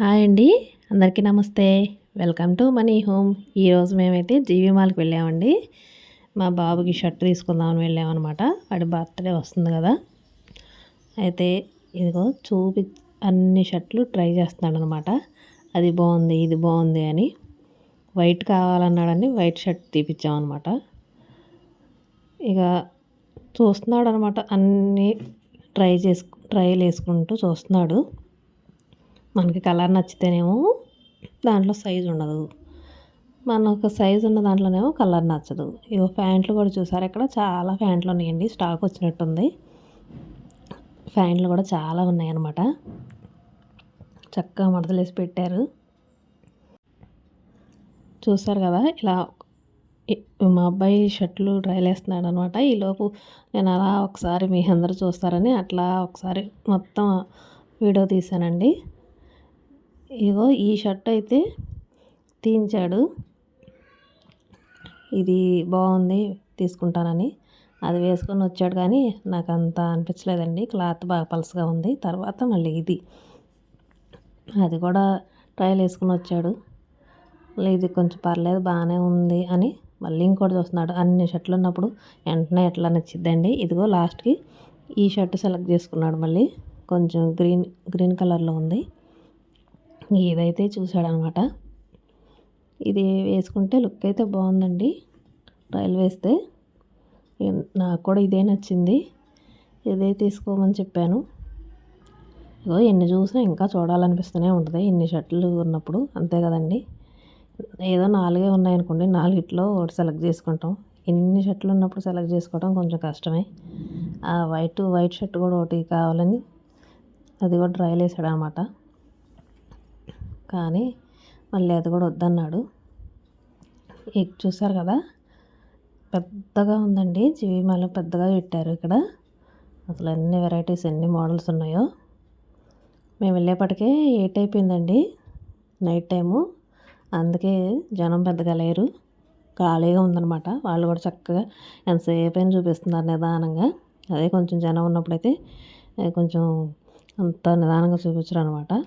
Hi అండి. అందరికీ నమస్తే. Welcome to money home. ఈరోజు మేమైతే జీవి మాల్కి వెళ్ళామండి. మా బాబుకి షర్ట్ తీసుకుందామని వెళ్ళామన్నమాట. వాడి బర్త్డే వస్తుంది కదా. అయితే ఇదిగో చూపి అన్ని షర్ట్లు ట్రై చేస్తున్నాడు అనమాట అది బాగుంది ఇది బాగుంది అని. వైట్ కావాలన్నాడని వైట్ షర్ట్ తీపిచ్చామన్నమాట. ఇక చూస్తున్నాడు అనమాట అన్నీ ట్రై చేసుకు ట్రైల్ వేసుకుంటూ చూస్తున్నాడు. మనకి కలర్ నచ్చితేనేమో దాంట్లో సైజు ఉండదు. మనకు సైజు ఉన్న దాంట్లోనేమో కలర్ నచ్చదు. ఇగో ప్యాంట్లు కూడా చూసారు? ఇక్కడ చాలా ప్యాంట్లు ఉన్నాయండి. స్టాక్ వచ్చినట్టుంది. ప్యాంట్లు కూడా చాలా ఉన్నాయన్నమాట. చక్కగా మడతలేసి పెట్టారు. చూసారు కదా? ఇలా మా అబ్బాయి షర్ట్లు ట్రైల్ వేస్తున్నాడు అనమాట ఈలోపు నేను అలా ఒకసారి మీ అందరూ చూస్తారని అట్లా ఒకసారి మొత్తం వీడియో తీశానండి ఇగో ఈ షర్ట్ అయితే తీయించాడు. ఇది బాగుంది తీసుకుంటానని. అది వేసుకొని వచ్చాడు కానీ నాకు అంత అనిపించలేదండి. క్లాత్ బాగా పలసగా ఉంది. తర్వాత మళ్ళీ ఇది. అది కూడా ట్రయల్ వేసుకుని వచ్చాడు. ఇది కొంచెం పర్లేదు బాగానే ఉంది అని మళ్ళీ ఇంకోటి చూస్తున్నాడు. అన్ని షర్ట్లు ఉన్నప్పుడు వెంటనే ఎట్లా నచ్చిద్దండి? ఇదిగో లాస్ట్కి ఈ షర్ట్ సెలెక్ట్ చేసుకున్నాడు మళ్ళీ. కొంచెం గ్రీన్ గ్రీన్ కలర్లో ఉంది. ఇదైతే చూశాడనమాట. ఇది వేసుకుంటే లుక్ అయితే బాగుందండి. ట్రయల్ వేస్తే. నాకు కూడా ఇదే నచ్చింది. ఇదే తీసుకోమని చెప్పాను. ఇగో ఎన్ని చూసినా ఇంకా చూడాలనిపిస్తూనే ఉంటుంది. ఇన్ని షర్ట్లు ఉన్నప్పుడు అంతే కదండి. ఏదో నాలుగే ఉన్నాయనుకోండి నాలుగిట్లో ఒకటి సెలెక్ట్ చేసుకుంటాం. ఎన్ని షర్ట్లు ఉన్నప్పుడు సెలెక్ట్ చేసుకోవడం కొంచెం కష్టమే. ఆ వైట్ వైట్ షర్ట్ కూడా ఒకటి కావాలని అది కూడా ట్రయల్ వేసాడు అనమాట కానీ మళ్ళీ అది కూడా వద్దన్నాడు. ఎగ్ చూసారు కదా? పెద్దగా ఉందండి. జీవిమాల పెద్దగా పెట్టారు ఇక్కడ. అసలు అన్ని వెరైటీస్ ఎన్ని మోడల్స్ ఉన్నాయో. మేము వెళ్ళేపటికే ఎయిట్ అయిపోయిందండి నైట్ టైము. అందుకే జనం పెద్దగా లేరు. ఖాళీగా ఉందన్నమాట. వాళ్ళు కూడా చక్కగా ఎంతసేపు అయినా చూపిస్తున్నారు నిదానంగా. అదే కొంచెం జనం ఉన్నప్పుడైతే కొంచెం అంత నిదానంగా చూపించరు అనమాట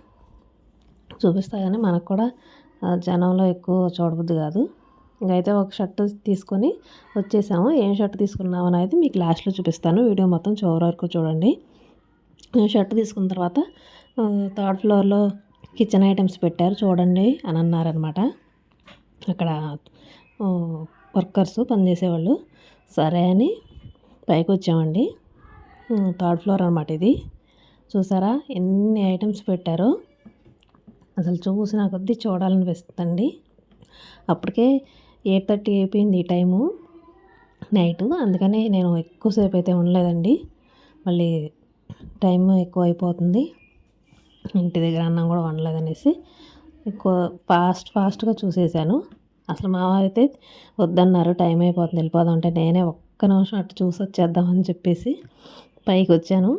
చూపిస్తా కానీ మనకు కూడా జనంలో ఎక్కువ చూడబుద్ది కాదు. ఇంకైతే ఒక షర్ట్ తీసుకొని వచ్చేసాము. ఏం షర్ట్ తీసుకున్నాము అనేది మీకు లాస్ట్లో చూపిస్తాను. వీడియో మొత్తం చివరి వరకు చూడండి. షర్ట్ తీసుకున్న తర్వాత థర్డ్ ఫ్లోర్లో కిచెన్ ఐటమ్స్ పెట్టారు చూడండి అని అన్నారనమాట. అక్కడ వర్కర్స్ పనిచేసేవాళ్ళు సరే అని పైకి వచ్చామండి. థర్డ్ ఫ్లోర్ అనమాట ఇది. చూసారా? ఎన్ని ఐటమ్స్ పెట్టారో. అసలు చూసిన కొద్దీ చూడాలనిపిస్తుందండి. అప్పటికే ఎయిట్ థర్టీ అయిపోయింది ఈ టైము నైట్. అందుకనే నేను ఎక్కువసేపు అయితే ఉండలేదండి. మళ్ళీ టైం ఎక్కువ అయిపోతుంది. ఇంటి దగ్గర అన్నం కూడా వండలేదనేసి ఎక్కువ ఫాస్ట్ ఫాస్ట్గా చూసేసాను. అసలు మా వారైతే వద్దన్నారు టైం అయిపోతుంది వెళ్ళిపోదాం అంటే నేనే ఒక్క నిమిషం అటు చూసి వచ్చేద్దామని చెప్పేసి పైకి వచ్చాను.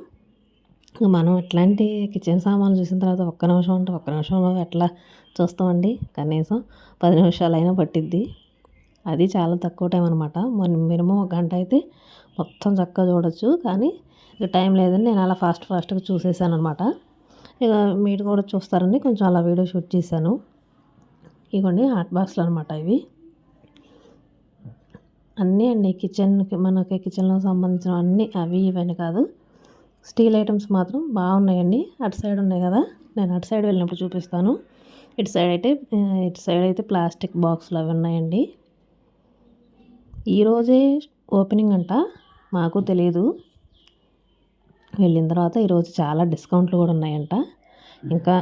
మనం ఎట్లాంటి కిచెన్ సామాన్లు చూసిన తర్వాత ఒక్క నిమిషం అంటే ఒక్క నిమిషంలో ఎట్లా చూస్తామండి? కనీసం పది నిమిషాలు అయినా పట్టిద్ది. అది చాలా తక్కువ టైం అనమాట మన మినిమం ఒక గంట అయితే మొత్తం చక్కగా చూడొచ్చు. కానీ ఇక టైం లేదని నేను అలా ఫాస్ట్ ఫాస్ట్గా చూసేసాను అనమాట ఇక మీరు కూడా చూస్తారని కొంచెం అలా వీడియో షూట్ చేశాను. ఇవ్వండి హాట్ బాక్స్లు అనమాట ఇవి. అన్నీ అండి కిచెన్కి మనకి కిచెన్లో సంబంధించిన అన్నీ అవి ఇవన్నీ కాదు. స్టీల్ ఐటమ్స్ మాత్రం బాగున్నాయండి. అటు సైడ్ ఉన్నాయి కదా. నేను అటు సైడ్ వెళ్ళినప్పుడు చూపిస్తాను. ఇటు సైడ్ అయితే ఇటు సైడ్ అయితే ప్లాస్టిక్ బాక్సులు అవి ఉన్నాయండి. ఈరోజే ఓపెనింగ్ అంట. మాకు తెలియదు వెళ్ళిన తర్వాత ఈరోజు చాలా డిస్కౌంట్లు కూడా ఉన్నాయంట. ఇంకా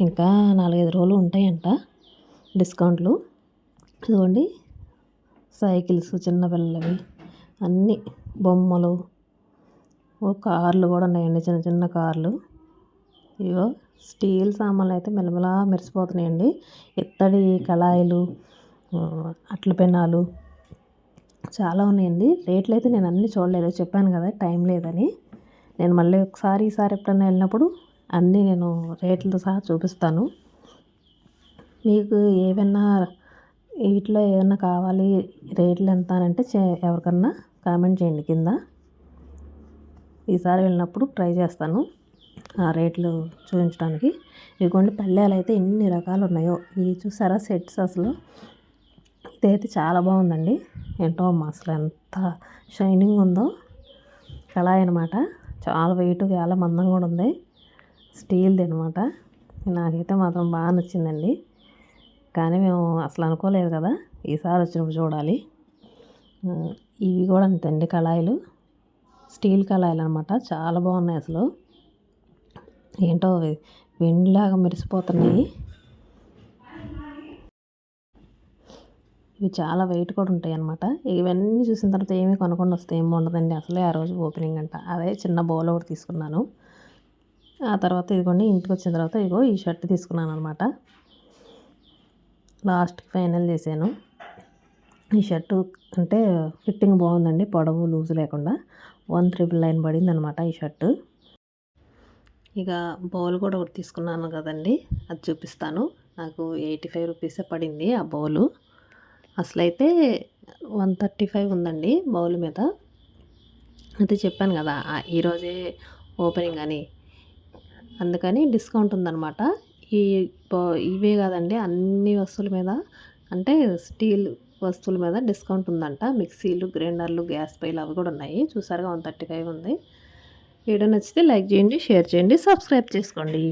ఇంకా నాలుగైదు రోజులు ఉంటాయంట డిస్కౌంట్లు. ఇదిగోండి. సైకిల్స్ చిన్నపిల్లలవి అన్నీ బొమ్మలు ఓ కార్లు కూడా ఉన్నాయండి చిన్న చిన్న కార్లు. ఇగో స్టీల్ సామాన్లు అయితే మెలమెలా మెరిసిపోతున్నాయండి. ఇత్తడి కళాయిలు అట్ల పెనాలు చాలా ఉన్నాయండి. రేట్లు అయితే నేను అన్నీ చూడలేదు చెప్పాను కదా టైం లేదని. నేను మళ్ళీ ఒకసారి ఈసారి ఎప్పుడైనా వెళ్ళినప్పుడు అన్నీ నేను రేట్లతో సహా చూపిస్తాను. మీకు ఏమైనా వీటిలో ఏదైనా కావాలి రేట్లు ఎంత అని అంటే ఎవరికన్నా కామెంట్ చేయండి కింద. ఈసారి వెళ్ళినప్పుడు ట్రై చేస్తాను ఆ రేట్లు చూపించడానికి. ఇదిగోండి పల్లెలు అయితే ఎన్ని రకాలు ఉన్నాయో. ఇవి చూసారా సెట్స్ అసలు? ఇదైతే చాలా బాగుందండి. ఏంటో అమ్మ అసలు ఎంత షైనింగ్ ఉందో. కళాయి అనమాట చాలా వెయిట్ చాలా మందం కూడా ఉంది. స్టీల్ది అనమాట నాకైతే మాత్రం బాగా నచ్చిందండి. కానీ మేము అసలు అనుకోలేదు కదా ఈసారి వచ్చినప్పుడు చూడాలి. ఇవి కూడా అంతండి కళాయిలు. స్టీల్ కళాయిలు అనమాట చాలా బాగున్నాయి అసలు. ఏంటో వెండిలాగా మెరిసిపోతున్నాయి. ఇవి చాలా వెయిట్ కూడా ఉంటాయి అనమాట ఇవన్నీ చూసిన తర్వాత ఏమీ కొనకుండా వస్తే ఏమి ఉండదండి అసలే ఆ రోజు ఓపెనింగ్ అంట. అదే చిన్న బౌల్ ఒకటి తీసుకున్నాను. ఆ తర్వాత ఇదిగోండి ఇంటికి వచ్చిన తర్వాత ఇగో ఈ షర్ట్ తీసుకున్నాను అనమాట లాస్ట్కి ఫైనల్ చేశాను. ఈ షర్టు అంటే ఫిట్టింగ్ బాగుందండి పొడవు లూజ్ లేకుండా. వన్ త్రిబుల్ నైన్ పడింది అనమాట ఈ షర్టు. ఇక బౌల్ కూడా ఒకటి తీసుకున్నాను కదండి అది చూపిస్తాను. నాకు ఎయిటీ ఫైవ్ రూపీసే పడింది ఆ బౌలు. అసలైతే వన్ థర్టీ ఫైవ్ ఉందండి బౌల్ మీద. అయితే చెప్పాను కదా ఈరోజే ఓపెనింగ్ అని. అందుకని డిస్కౌంట్ ఉందన్నమాట. ఈ ఇవే కాదండి అన్ని వస్తువుల మీద. అంటే స్టీల్ వస్తువుల మీద డిస్కౌంట్ ఉందంట. మిక్సీలు గ్రైండర్లు గ్యాస్ పైలు అవి కూడా ఉన్నాయి. చూసారుగా వన్ థర్టీ ఫైవ్ ఉంది. వీడియో నచ్చితే లైక్ చేయండి షేర్ చేయండి సబ్స్క్రైబ్ చేసుకోండి.